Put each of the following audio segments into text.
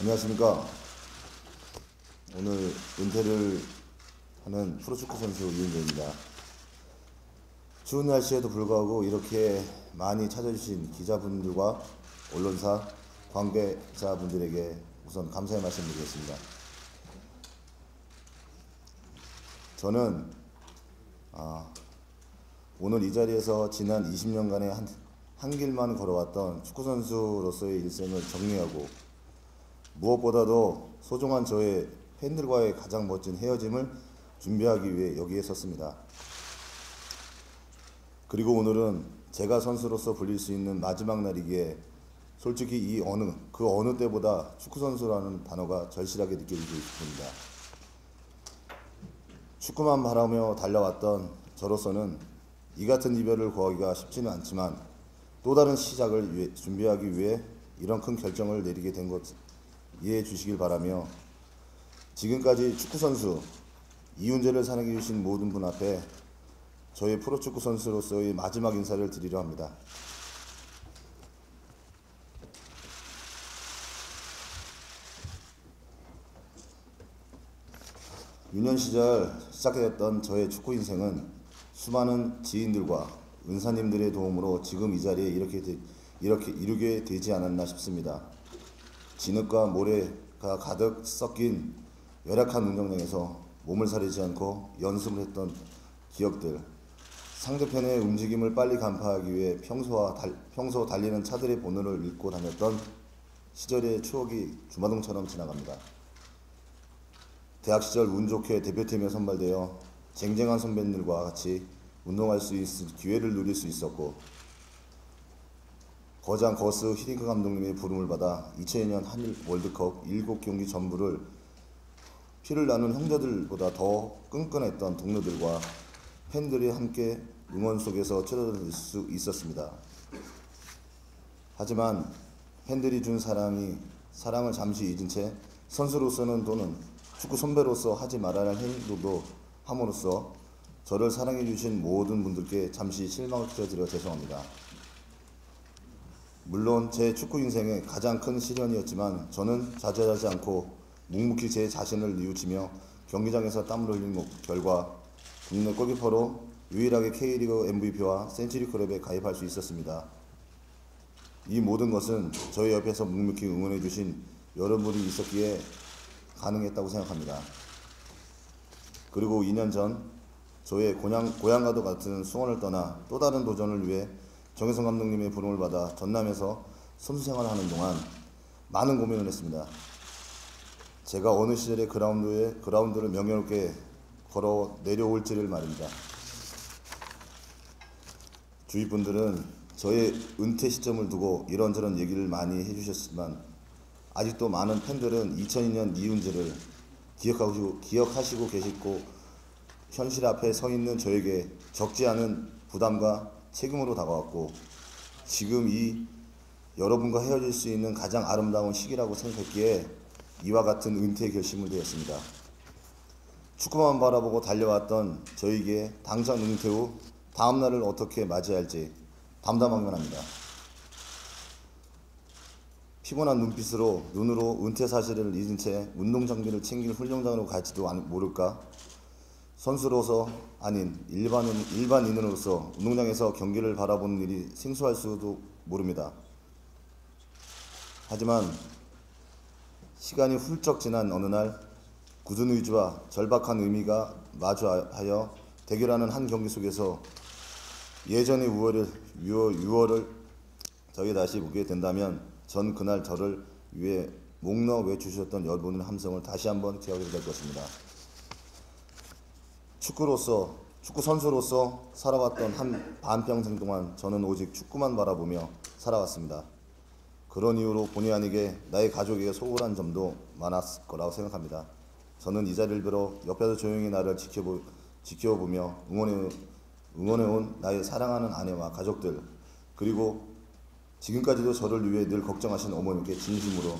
안녕하십니까. 오늘 은퇴를 하는 프로축구 선수 이은재입니다. 추운 날씨에도 불구하고 이렇게 많이 찾아주신 기자분들과 언론사 관계자분들에게 우선 감사의 말씀 드리겠습니다. 저는 아, 오늘 이 자리에서 지난 20년간의 한, 한 길만 걸어왔던 축구선수로서의 일생을 정리하고 무엇보다도 소중한 저의 팬들과의 가장 멋진 헤어짐을 준비하기 위해 여기에 섰습니다. 그리고 오늘은 제가 선수로서 불릴 수 있는 마지막 날이기에 솔직히 이 어느 그 어느 때보다 축구 선수라는 단어가 절실하게 느껴지고 있습니다. 축구만 바라며 달려왔던 저로서는 이 같은 이별을 구하기가 쉽지는 않지만 또 다른 시작을 위해, 준비하기 위해 이런 큰 결정을 내리게 된 것 이해해 주시길 바라며 지금까지 축구 선수 이훈재를 사랑해 주신 모든 분 앞에 저희 프로축구 선수로서의 마지막 인사를 드리려 합니다. 유년 시절 시작되었던 저의 축구 인생은 수많은 지인들과 은사님들의 도움으로 지금 이 자리에 이렇게 되, 이렇게 이루게 되지 않았나 싶습니다. 진흙과 모래가 가득 섞인 열악한 운동장에서 몸을 사리지 않고 연습을 했던 기억들, 상대편의 움직임을 빨리 간파하기 위해 평소와 달, 평소 달리는 차들의 번호를 읽고 다녔던 시절의 추억이 주마등처럼 지나갑니다. 대학 시절 운 좋게 대표팀에 선발되어 쟁쟁한 선배들과 같이 운동할 수 있을 기회를 누릴 수 있었고 거장 거스 히딩크 감독님의 부름을 받아 2002년 한일 월드컵 7경기 전부를 피를 나눈 형제들보다 더 끈끈했던 동료들과 팬들이 함께 응원 속에서 치러질 수 있었습니다. 하지만 팬들이 준 사랑이 사랑을 잠시 잊은 채 선수로서는 또는 축구 선배로서 하지 말아야 할 행동도 함으로써 저를 사랑해 주신 모든 분들께 잠시 실망을 끼쳐드려 죄송합니다. 물론 제 축구 인생의 가장 큰 시련이었지만 저는 자제하지 않고 묵묵히 제 자신을 뉘우치며 경기장에서 땀을 흘린 결과 국내 골키퍼로 유일하게 K리그 MVP와 센츄리 클럽에 가입할 수 있었습니다. 이 모든 것은 저희 옆에서 묵묵히 응원해 주신 여러분이 있었기에 가능했다고 생각합니다. 그리고 2년 전 저의 고향, 고향과도 같은 수원을 떠나 또 다른 도전을 위해 정혜성 감독님의 부름을 받아 전남에서 선수 생활을 하는 동안 많은 고민을 했습니다. 제가 어느 시절에 그라운드에 그라운드를 명예롭게 걸어 내려올지를 말입니다. 주위 분들은 저의 은퇴 시점을 두고 이런저런 얘기를 많이 해주셨지만 아직도 많은 팬들은 2002년 이훈재를 기억하시고, 기억하시고 계시고 현실 앞에 서 있는 저에게 적지 않은 부담과 책임으로 다가왔고 지금 이 여러분과 헤어질 수 있는 가장 아름다운 시기라고 생각했기에 이와 같은 은퇴 결심을 되었습니다. 축구만 바라보고 달려왔던 저에게 당장 은퇴 후 다음 날을 어떻게 맞이할지 담담하면 합니다. 피곤한 눈빛으로 눈으로 은퇴 사실을 잊은 채 운동 장비를 챙길 훈련장으로 갈지도 모를까? 선수로서 아닌 일반인, 일반인으로서 운동장에서 경기를 바라보는 일이 생소할 수도 모릅니다. 하지만 시간이 훌쩍 지난 어느 날 굳은 의지와 절박한 의미가 마주하여 대결하는 한 경기 속에서 예전의 6월을 6월, 6월을 저희 다시 보게 된다면 전 그날 저를 위해 목너 외주셨던 여러분의 함성을 다시 한번 기억하게 될 것입니다. 축구로서 축구 선수로서 살아왔던 한 반평생 동안 저는 오직 축구만 바라보며 살아왔습니다. 그런 이유로 본의 아니게 나의 가족에게 소홀한 점도 많았을 거라고 생각합니다. 저는 이 자리를 빌어 옆에서 조용히 나를 지켜보, 지켜보며 응원해, 응원해온 나의 사랑하는 아내와 가족들 그리고 지금까지도 저를 위해 늘 걱정하신 어머님께 진심으로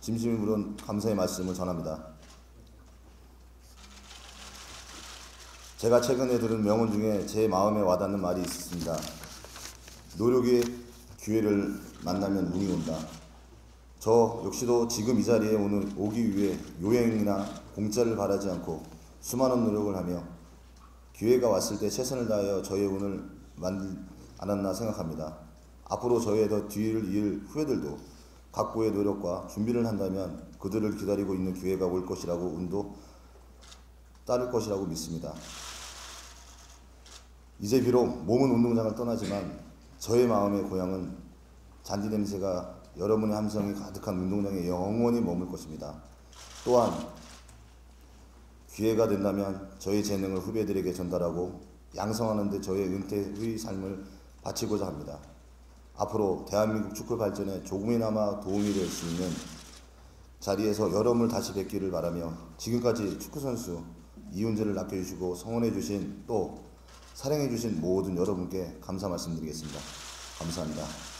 진심으로 감사의 말씀을 전합니다. 제가 최근에 들은 명언 중에 제 마음에 와닿는 말이 있습니다. 노력의 기회를 만나면 운이 온다. 저 역시도 지금 이 자리에 오늘 오기 위해 요행이나 공짜를 바라지 않고 수많은 노력을 하며 기회가 왔을 때 최선을 다하여 저의 운을 만들 않았나 생각합니다. 앞으로 저의 더 뒤를 이을 후배들도 각고의 노력과 준비를 한다면 그들을 기다리고 있는 기회가 올 것이라고 운도 따를 것이라고 믿습니다. 이제 비록 몸은 운동장을 떠나지만 저의 마음의 고향은 잔디 냄새가 여러분의 함성이 가득한 운동장에 영원히 머물 것입니다. 또한 기회가 된다면 저의 재능을 후배들에게 전달하고 양성하는 데 저의 은퇴의 삶을 바치고자 합니다. 앞으로 대한민국 축구 발전에 조금이나마 도움이 될 수 있는 자리에서 여러분을 다시 뵙기를 바라며 지금까지 축구 선수 이훈재를 아껴주시고 성원해주신 또 사랑해주신 모든 여러분께 감사 말씀드리겠습니다. 감사합니다.